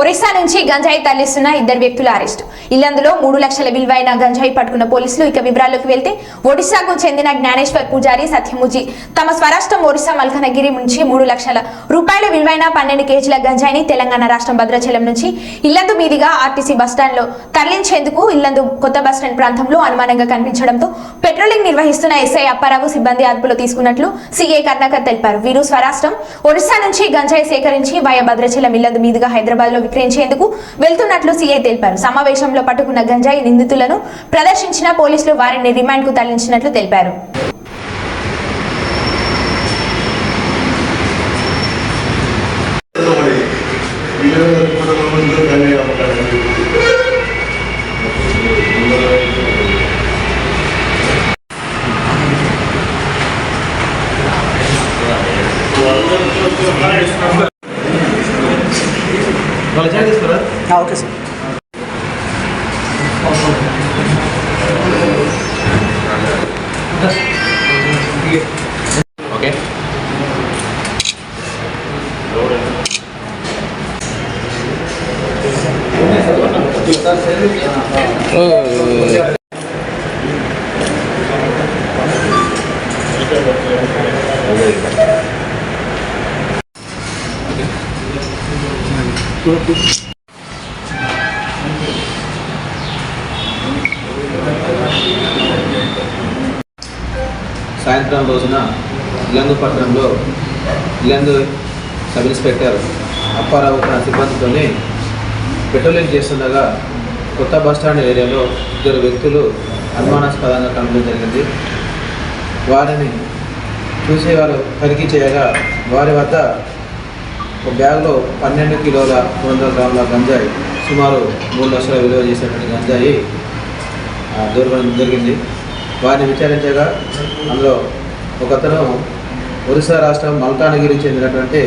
ఒరిస్సా నుంచి గంజాయి తరలిస్తున్న ఇద్దరు వ్యక్తుల అరెస్టు. ఇల్లందులో మూడు లక్షల విలువైన గంజాయి పట్టుకున్న పోలీసులు ఇక వివరాల్లోకి వెళ్తే ఒడిశాకు చెందిన జ్ఞానేశ్వర్ పూజారి సత్యముజి తమ స్వరాష్ట్రం ఒరిస్సా మల్కనగిరి నుంచి మూడు లక్షల రూపాయల విలువైన పన్నెండు కేజీల గంజాయిని తెలంగాణ రాష్ట్రం భద్రాచలం నుంచి ఇల్లందు మీదుగా ఆర్టీసీ బస్టాండ్లో తరలించేందుకు ఇల్లందు కొత్త బస్టాండ్ ప్రాంతంలో అనుమానంగా కనిపించడంతో పెట్రోలింగ్ నిర్వహిస్తున్న ఎస్ఐ అప్పారావు సిబ్బంది అదుపులో తీసుకున్నట్లు సీఏ కర్ణాకర్ తెలిపారు. వీరు స్వరాష్ట్రం ఒరిస్సా నుంచి గంజాయి సేకరించి వయ భద్రాచలం ఇల్లందు మీదుగా హైదరాబాద్లో విక్రయించేందుకు వెళ్తున్నట్లు సీఐ తెలిపారు సమావేశంలో పట్టుకున్న గంజాయి నిందితులను ప్రదర్శించిన పోలీసులు వారిని రిమాండ్కు తరలించినట్లు తెలిపారు Thank you. கலஜாதீஸ்வரர் ஆ ஓகே சார் ஓகே ஓ సాయంత్రం రోజున ఇల్లందు పట్టణంలో ఇల్లందు సబ్ ఇన్స్పెక్టర్ అప్పారావు తన సిబ్బందితోనే పెట్రోలింగ్ చేస్తుండగా కొత్త బస్టాండ్ ఏరియాలో ఇద్దరు వ్యక్తులు అనుమానాస్పదంగా కనడం జరిగింది. వారిని చూసేవారు తనిఖీ చేయగా వారి వద్ద ఒక బ్యాగ్లో పన్నెండు కిలోల మూడు వందల గ్రాముల గంజాయి సుమారు మూడు లక్షల విలువ చేసినటువంటి గంజాయి ఆ, దొరకడం జరిగింది. వారిని విచారించగా అందులో ఒకతను ఒరిస్సా రాష్ట్రం మల్కానగిరి చెందినటువంటి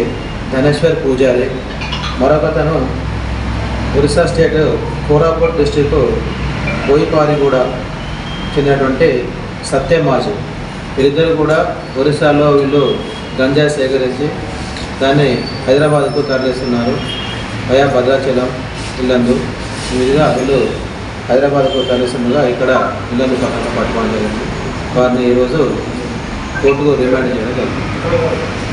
ధనేశ్వర్ పూజారి మరొకతను ఒరిస్సా స్టేట్ కోరాపుట్ డిస్టిక్ బోయిపారిగూడ చెందినటువంటి సత్యమాజు. వీరిద్దరు కూడా ఒరిస్సాలో వీళ్ళు గంజాయి సేకరించి దాన్ని హైదరాబాద్కు తరలిస్తున్నారు. వయా భద్రాచలం ఇల్లందు. విధంగా వీళ్ళు హైదరాబాద్కు తరలిస్తుండగా ఇక్కడ ఇల్లందు పక్కన పట్టుకోవడం జరిగింది. వారిని ఈరోజు కోర్టుకు రిమాండ్ చేయడం జరిగింది.